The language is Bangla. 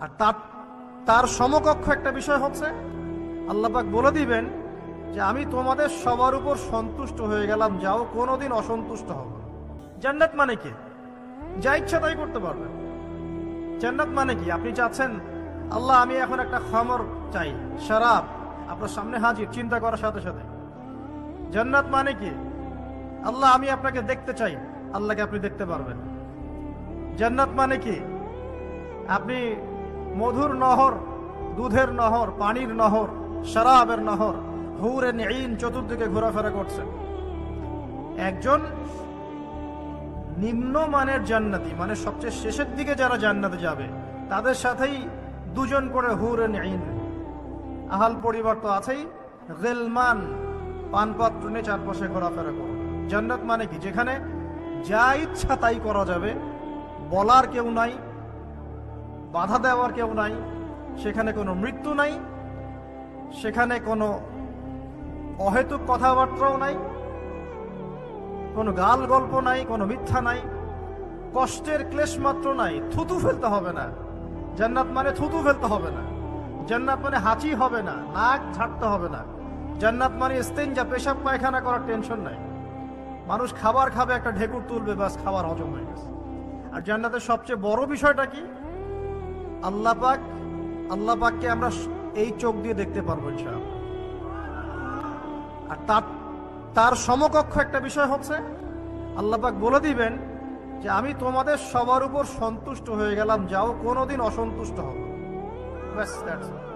আর তার তার সমকক্ষ একটা বিষয় হচ্ছে, আল্লাপাক বলে দিবেন যে আমি তোমাদের সবার উপর সন্তুষ্ট হয়ে গেলাম, যাও কোনোদিন অসন্তুষ্ট হবে। জান্নাত মানে কি? যা ইচ্ছা তাই করতে পারবেন জান্নাত মানে কি? আপনি চাচ্ছেন, আল্লাহ, আমি এখন একটা খমর চাই, শরাব। আপনার সামনে হাজির, চিন্তা করার সাথে সাথে। জান্নাত মানে কি? আল্লাহ, আমি আপনাকে দেখতে চাই, আল্লাহকে আপনি দেখতে পারবেন। জান্নাত মানে কি? আপনি মধুর নহর, দুধের নহর, পানির নহর, শরাবের নহর, হুরে নেইন চতুর্দিকে ঘোরাফেরা করছে। একজন নিম্নমানের জান্নাতি মানে সবচেয়ে শেষের দিকে যারা জান্নাতে যাবে, তাদের সাথেই দুজন করে হুরে নেইন আহাল পরিবার তো আছেই। রেলমান পানপাত্র নিয়ে চারপাশে ঘোরাফেরা করো। জান্নাত মানে কি? যেখানে যা ইচ্ছা তাই করা যাবে, বলার কেউ নাই বাধা দেওয়ার কেউ নাই, সেখানে কোনো মৃত্যু নাই, সেখানে কোনো অহেতুক কথাবার্তাও নাই, কোনো গাল গল্প নাই, কোনো মিথ্যা নাই, কষ্টের ক্লেশ মাত্র নাই, থুতু ফেলতে হবে না। জান্নাত মানে থুতু ফেলতে হবে না। জান্নাত মানে হাঁচি হবে না, নাক ঝাড়তে হবে না। জান্নাত মানে যা পেশাব পায়খানা করার টেনশন নাই। মানুষ খাবার খাবে, একটা ঢেকুর তুলবে বাস খাবার হজম হয়ে গেছে। আর জান্নাতের সবচেয়ে বড় বিষয়টা কি? আল্লাহ পাক, আল্লাহ পাককে আমরা এই চোখ দিয়ে দেখতে পারব আর তার তার সমকক্ষ একটা বিষয় হচ্ছে, আল্লাহ পাক বলে দিবেন যে আমি তোমাদের সবার উপর সন্তুষ্ট হয়ে গেলাম, যাও কোনোদিন অসন্তুষ্ট হব ব্যাস all.